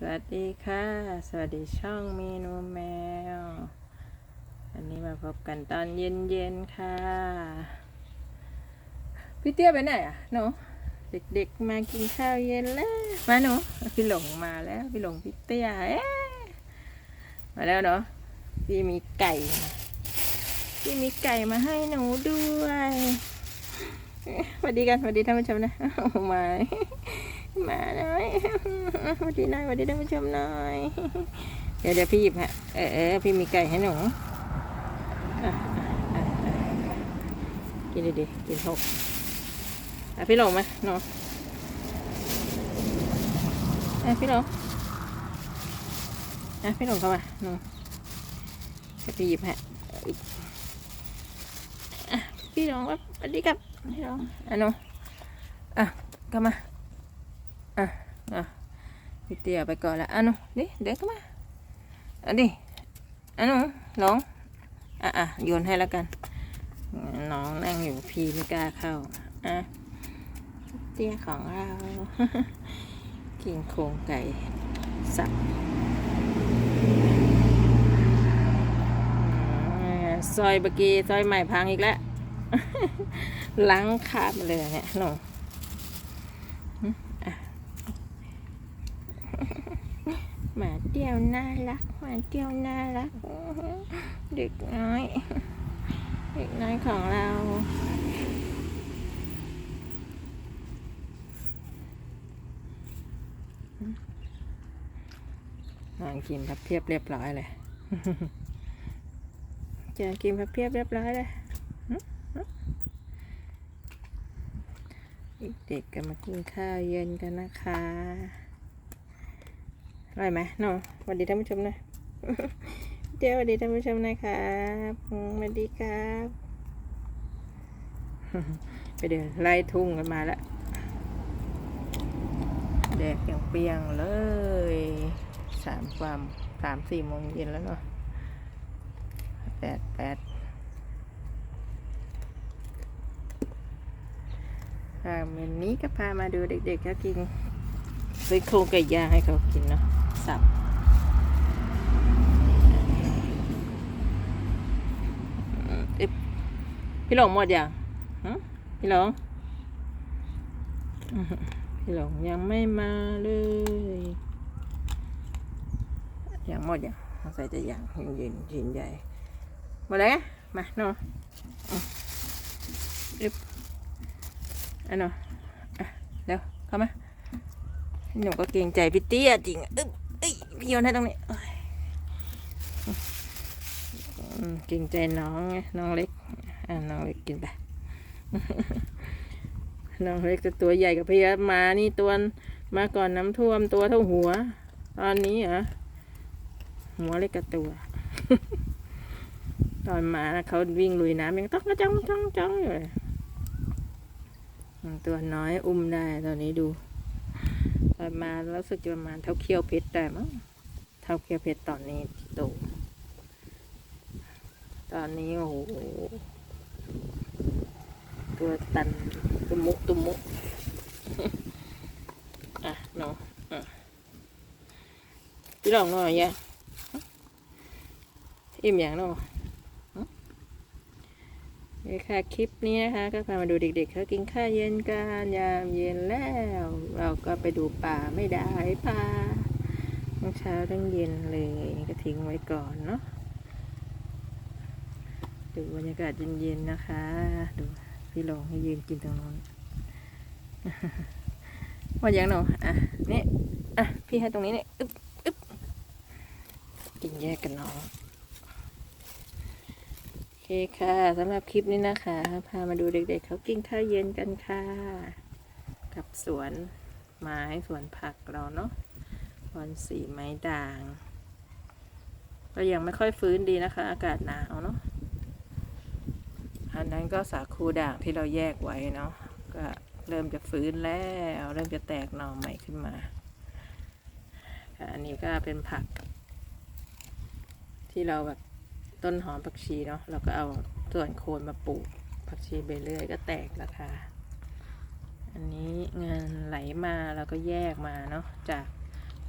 สวัสดีค่ะ สวัสดีช่องเมนูแมว อันนี้มาพบกันตอนเย็นๆค่ะ พี่เตี้ยไปไหนอะหนูเด็กๆมากินข้าวเย็นแล้วมาหนูพี่หลงมาแล้วพี่หลงพี่เตี้ยมาแล้วเนาะพี่มีไก่พี่มีไก่มาให้หนูด้วยสวัสดีกันสวัสดีท่านผู้ชมนะโอ้มา มาหน่อยสวัสดีหน่อยสวัสดีท่านผู้ชมหน่อยเดี๋ยวเดี๋ยวพี่หยิบฮะเออเออพี่มีไก่ให้หนูกินดีๆกินหกอะพี่หลงมหนูอะพี่หลงอะพี่หลงเข้ามาหนูพี่หยิบฮะอีกอะพี่หลงว่าสวัสดีครับพี่หลงอะหนูอะเข้ามา อะอะพี่เตี้ยไปก่อนละอะหนูดิเด็กเข้ามาอะดิอะหนูหลงอะอะโยนให้แล้วกัน น้องนั่งอยู่พี่ไม่กล้าเข้าอะเตี้ยของเรา กินโครงไก่สับซอยเมื่อกี้ซอยใหม่พังอีกแล้วล้างขาดมาเลยเนี่ยหนู หมาเดียวน่ารักหมาเดียวน่ารักเด็กน้อย เด็กน้อยของเรา นอนกินพับเพียบเรียบร้อยเลยเจอกินพับเพียบเรียบร้อยเลยเด็กๆก็มากินข้าวเย็นกันนะคะ อร่อยไหมน้องสวัสดีท่านผู้ชมนะเดี๋ยวสวัสดีท่านผู้ชมนะครับสวัสดีครับ ไปเดินไล่ทุ่งกันมาแล้วแดดยังเปียงๆเลยสามความสามสี่โมงเย็นแล้วเนาะแปดแปดค่ะวันนี้ก็พามาดูเด็กๆเขากินซื้อโครงไก่ย่างให้เขากินเนาะ สับพี่หลงหมดยังพี่หลงพี่หลงยังไม่มาเลย ยังหมดยังสงสัยจะยังยังยืนยืนใหญ่หมดแล้วมาเนาะอืมอึ๊บอันเนาะอะเร็วเข้ามาหนูก็เกรงใจพี่เตี้ยจริงอึ๊บ พี่โยนให้ตรงนี้กรงใจน้องไงน้องเล็กอะน้องเล็กกินไปน้องเล็กจะตัวใหญ่กับพี่มานี่ตัวมาก่อนน้ำท่วมตัวเท่าหัว ตอนนี้เหรอหัวเล็กกับตัว ตอนมาเขาวิ่งลุยน้ำยังต้องกระจ้องจ้องจ้องอยู่เลยตัวน้อยอุ้มได้ตอนนี้ดูประมาณรู้สึกจะประมาณเท่าเคี้ยวเพชรได้มั้ง เท่าเคี้ยวเพชรตอนนี้ที่โตตอนนี้โอ้โหตัวตันตุมุตุมุอะเนาะอะพี่ลองหน่อยยะอิ่มอย่างเนาะนี่ค่ะคลิปนี้นะคะ ก็พามาดูเด็กๆเขากินข้าวเย็นกันยามเย็นแล้ว เราก็ไปดูป่าไม่ได้ป่า ทั้งเช้าทั้งเย็นเลยก็ทิ้งไว้ก่อนเนาะดูบรรยากาศเย็นๆนะคะ ดูพี่ลองให้ยืนกินตรงนู้นว่าอย่างหนูอะนี่อะพี่ให้ตรงนี้เนี่ยอึ๊บอึ๊บกินแยกกันน้องโอเคค่ะสำหรับคลิปนี้นะคะ พามาดูเด็กๆเขากินข้าวเย็นกันค่ะ กับสวนไม้สวนผักเราเนาะ บอนสีไม้ด่าง ก็ยังไม่ค่อยฟื้นดีนะคะ อากาศหนาวเนาะอันนั้นก็สาคูด่างที่เราแยกไว้เนาะก็เริ่มจะฟื้นแล้วเริ่มจะแตกหน่อใหม่ขึ้นมา อันนี้ก็เป็นผัก ที่เราแบบต้นหอมผักชีเนาะเราก็เอาส่วนโคนมาปลูกผักชีไปเรื่อยก็แตกราคาอันนี้เงินไหลมาเราก็แยกมาเนาะจาก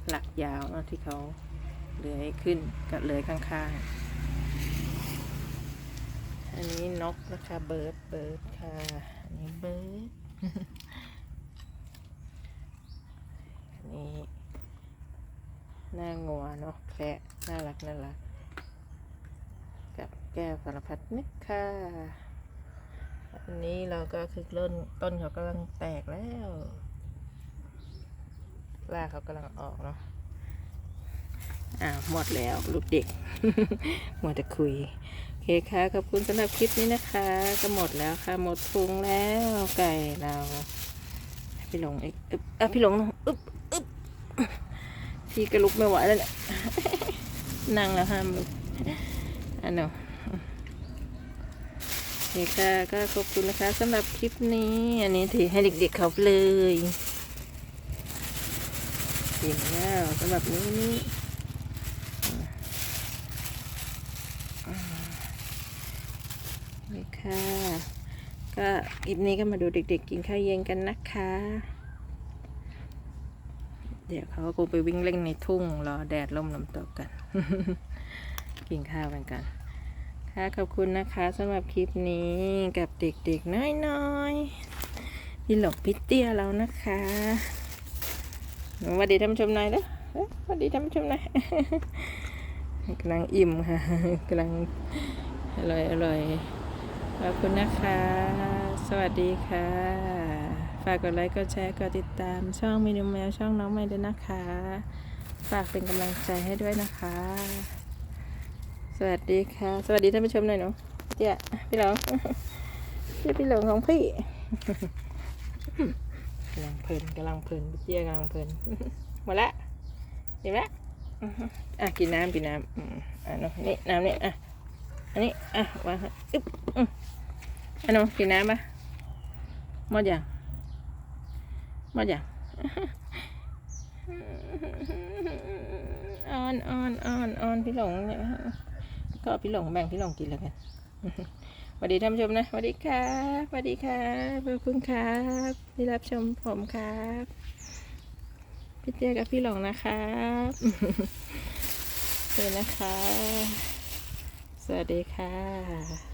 หลักยาวเนาะที่เขาเลื้อยขึ้นกับเลื้อยข้างๆ อันนี้นกนะคะเบิร์ดเบิร์ดค่ะ อันนี้เบิร์ดอันนี้หน้างัวเนาะแพะน่ารักน่ารักกับแก้วสารพัดนึกค่ะอันนี้เราก็คือต้นต้นเขากำลังแตกแล้ว รากเขากำลังออกเนาะอ่าหมดแล้วลูกเด็กหมดแต่คุยโอเคค่ะขอบคุณสำหรับคลิปนี้นะคะ ก็หมดแล้วค่ะ หมดพุงแล้วไก่เราพี่หลงอึ๊บอะพี่หลงอึ๊บอึ๊บพี่ก็ลุกไม่ไหวแล้วเนี่ยนั่งแล้วห้ามลุกอันเนาะโอเคค่ะก็ขอบคุณนะคะสำหรับคลิปนี้ อันนี้ถือให้เด็กๆเขาเลย อิ่มแล้วสำหรับนี้นี่นี่ค่ะ ก็คลิปนี้ก็มาดูเด็ก ๆ กินข้าวเย็นกันนะคะ เดี๋ยวเขาก็คงไปวิ่งเล่นในทุ่งรอแดดล่มลมตกกัน กินข้าวกันกันค่ะขอบคุณนะคะสำหรับคลิปนี้กับเด็กๆน้อยๆพี่หลกพี่เตี้ยเรานะคะ สวัสดีท่านผู้ชมหน่อยเด้อเอ้ยสวัสดีท่านผู้ชมหน่อยกำลังอิ่มค่ะกำลังอร่อยอร่อยขอบคุณนะคะ สวัสดีค่ะ ฝากกดไลค์กดแชร์กดติดตามช่องมินิแมวช่องน้องใหม่ด้วยนะคะ ฝากเป็นกำลังใจให้ด้วยนะคะ สวัสดีค่ะ สวัสดีท่านผู้ชมหน่อยหนูเจ๊พี่หลงเจ๊พี่หลงของพี่ำลังเพลินกำลังเพลินพี่เจ๊กำลังเพลินหมดละเห็นไหมอะกินน้ำกินน้ำอะเนาะนี่น้ำนี่อะอันนี้อะวางอึ๊บอืมอะเนาะกินน้ำปะหมดยังหมดยังอ่อนอ่อนอ่อนอ่อนพี่หลงเนี่ยก็พี่หลงแบ่งพี่หลงกินแล้วกัน วัสดีท่านผู้ชมนะสวัสดีครับสวัสดีครับขอบคุณครับที่รับชมผมครับพี่เตี้ยกับพี่หลงนะครับเจอนะคะ สวัสดีค่ะ